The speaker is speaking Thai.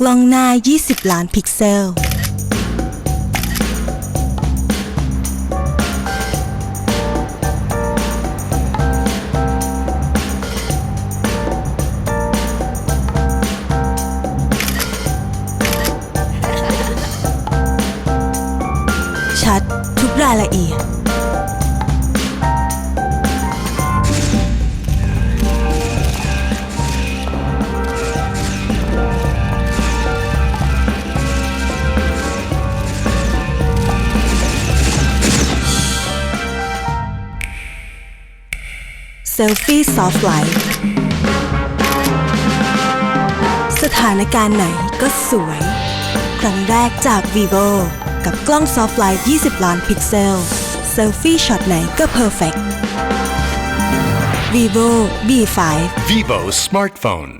กล้องหน้า 20 ล้านพิกเซล ชัดทุกรายละเอียด เซลฟี่ซอฟต์ไลท์สถานการณ์ไหนก็สวย ครั้งแรกจาก vivo กับกล้องซอฟต์ไลท์20 ล้านพิกเซล เซลฟี่ช็อตไหนก็เพอร์เฟก vivo v5 Vivo smartphone.